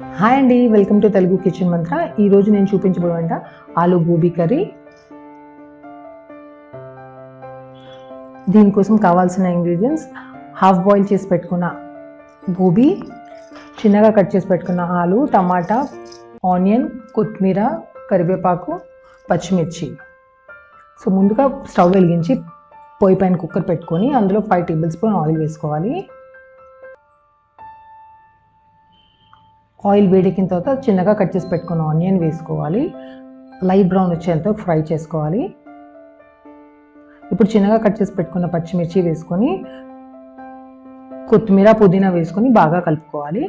Hi అండి welcome to Telugu kitchen మంత్ర. ఈరోజు నేను చూపించబోయే ఆలు గోబీ కర్రీ. దీనికోసం కావాల్సిన ఇంగ్రీడియంట్స్ హాఫ్ బాయిల్ చేసి పెట్టుకున్న గోబీ చిన్నగా కట్ చేసి పెట్టుకున్న ఆలు టమాటా ఆనియన్ కొత్తిమీర కరివేపాకు పచ్చిమిర్చి. సో ముందుగా స్టవ్ వెలిగించి పొయ్యి పైన కుక్కర్ పెట్టుకొని అందులో ఫైవ్ టేబుల్ స్పూన్ ఆయిల్ వేసుకోవాలి. ఆయిల్ వేడెక్కిన తర్వాత చిన్నగా కట్ చేసి పెట్టుకున్న ఆనియన్ వేసుకోవాలి. లైట్ బ్రౌన్ వచ్చేంత ఫ్రై చేసుకోవాలి. ఇప్పుడు చిన్నగా కట్ చేసి పెట్టుకున్న పచ్చిమిర్చి వేసుకొని కొత్తిమీర పుదీనా వేసుకొని బాగా కలుపుకోవాలి.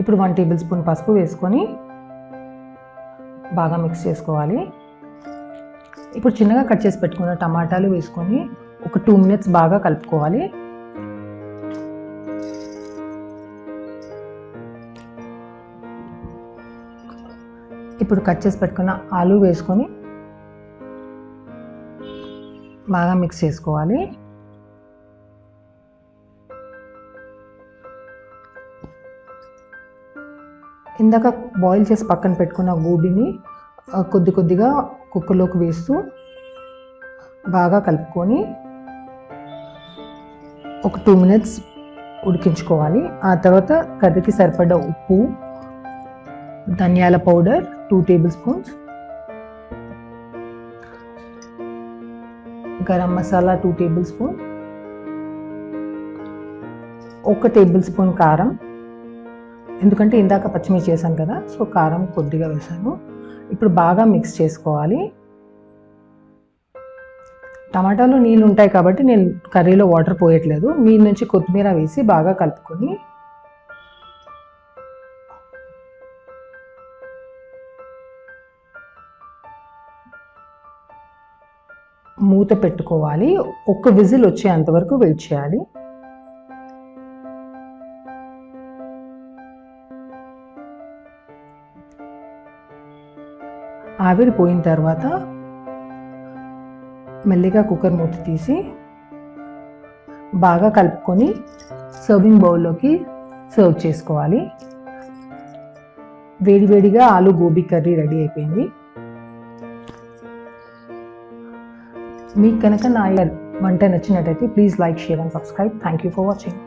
ఇప్పుడు వన్ టేబుల్ స్పూన్ పసుపు వేసుకొని బాగా మిక్స్ చేసుకోవాలి. ఇప్పుడు చిన్నగా కట్ చేసి పెట్టుకున్న టమాటాలు వేసుకొని ఒక టూ మినిట్స్ బాగా కలుపుకోవాలి. ఇప్పుడు కట్ చేసి పెట్టుకున్న ఆలు వేసుకొని బాగా మిక్స్ చేసుకోవాలి. ఇందాక బాయిల్ చేసి పక్కన పెట్టుకున్న గోబీని కొద్ది కొద్దిగా కుక్కర్లోకి వేస్తూ బాగా కలుపుకొని ఒక టూ మినిట్స్ ఉడికించుకోవాలి. ఆ తర్వాత కర్రీకి సరిపడ్డ ఉప్పు ధనియాల powder two tablespoons garam masala two tablespoon ఒక టేబుల్ స్పూన్ కారం. ఎందుకంటే ఇందాక పచ్చిమిర్చి చేశాను కదా సో కారం కొద్దిగా వేసాను. ఇప్పుడు బాగా మిక్స్ చేసుకోవాలి. టమాటాలో నీళ్ళు ఉంటాయి కాబట్టి నేను కర్రీలో వాటర్ పోయట్లేదు. నీళ్ళ నుంచి కొత్తిమీర వేసి బాగా కలుపుకొని మూత పెట్టుకోవాలి. ఒక్క విజిల్ వచ్చేంత వరకు వెయిట్ చేయాలి. ఆవిరి పోయిన తర్వాత మెల్లిగా కుక్కర్ మూత తీసి బాగా కలుపుకొని సర్వింగ్ బౌల్లోకి సర్వ్ చేసుకోవాలి. వేడివేడిగా ఆలు గోబీ కర్రీ రెడీ అయిపోయింది. మీకు కనుక నా వంట నచ్చినట్టయితే please like share and subscribe thank you for watching